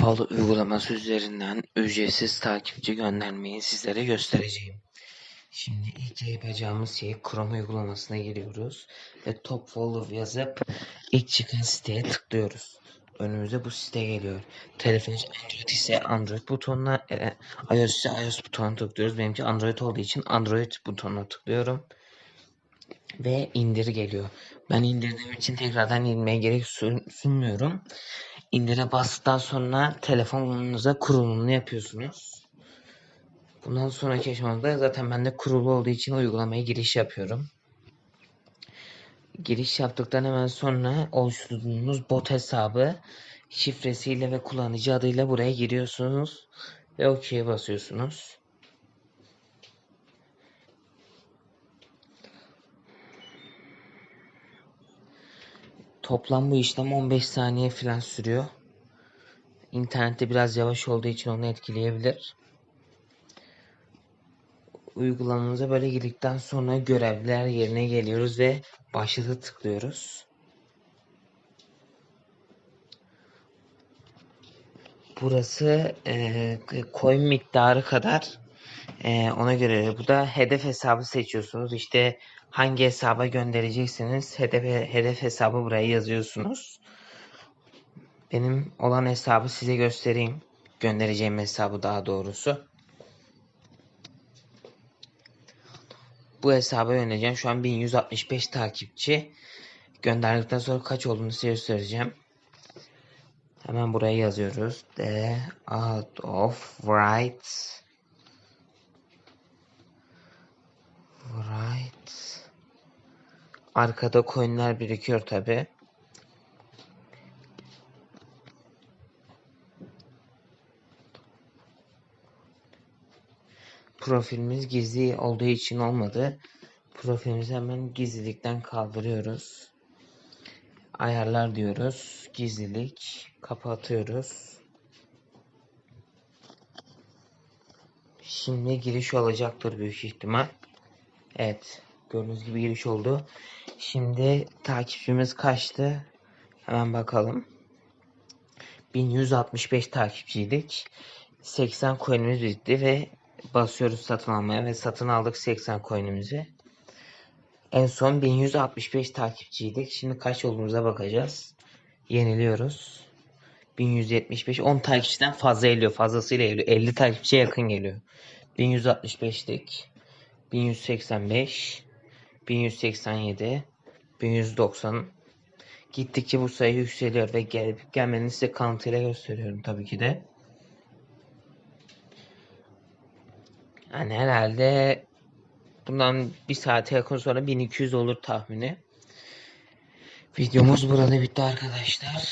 Follow uygulaması üzerinden ücretsiz takipçi göndermeyi sizlere göstereceğim. Şimdi ilk yapacağımız şey Chrome uygulamasına giriyoruz ve Top Follow yazıp ilk çıkan siteye tıklıyoruz. Önümüze bu site geliyor. Telefonunuz Android ise Android butonuna, e, iOS ise iOS butonuna tıklıyoruz. Benimki Android olduğu için Android butonuna tıklıyorum. Ve indir geliyor. Ben indirdiğim için tekrardan inmeye gerek sun- sunmuyorum. İndire bastıktan sonra telefonunuza kurulumunu yapıyorsunuz. Bundan sonraki aşamada zaten bende kurulu olduğu için uygulamaya giriş yapıyorum. Giriş yaptıktan hemen sonra oluşturduğunuz bot hesabı şifresiyle ve kullanıcı adıyla buraya giriyorsunuz ve OK'ye basıyorsunuz. Toplam bu işlem 15 saniye falan sürüyor. İnternette biraz yavaş olduğu için onu etkileyebilir. Uygulamamıza böyle girdikten sonra görevler yerine geliyoruz ve başlata tıklıyoruz. Burası e, coin miktarı kadar e, ona göre bu da hedef hesabı seçiyorsunuz. İşte hangi hesaba göndereceksiniz hedef, hedef hesabı buraya yazıyorsunuz. Benim olan hesabı size göstereyim. Göndereceğim hesabı daha doğrusu. Bu hesaba yöneleceğim. Şu an 1165 takipçi. Gönderdikten sonra kaç olduğunu size göstereceğim. Hemen buraya yazıyoruz. The out of right Arkada coinler birikiyor tabi. Profilimiz gizli olduğu için olmadı. Profilimizi hemen gizlilikten kaldırıyoruz. Ayarlar diyoruz. Gizlilik kapatıyoruz. Şimdi giriş olacaktır büyük ihtimal. Evet. Gördüğünüz gibi giriş oldu. Şimdi takipçimiz kaçtı? Hemen bakalım. 1165 takipçiydik. 80 coin'imiz bitti ve basıyoruz satın almaya ve satın aldık 80 coin'imizi. En son 1165 takipçiydik. Şimdi kaç olduğumuza bakacağız. Yeniliyoruz. 1175 10 takipçiden fazla geliyor. Fazlasıyla geliyor. 50 takipçiye yakın geliyor. 1165'lik 1185 1187 1190 Gittikçe bu sayı yükseliyor ve gelip gelmeni size kanıtıyla gösteriyorum tabii ki de. Yani herhalde bundan bir saate yakın sonra 1200 olur tahmini. Videomuz burada bitti arkadaşlar.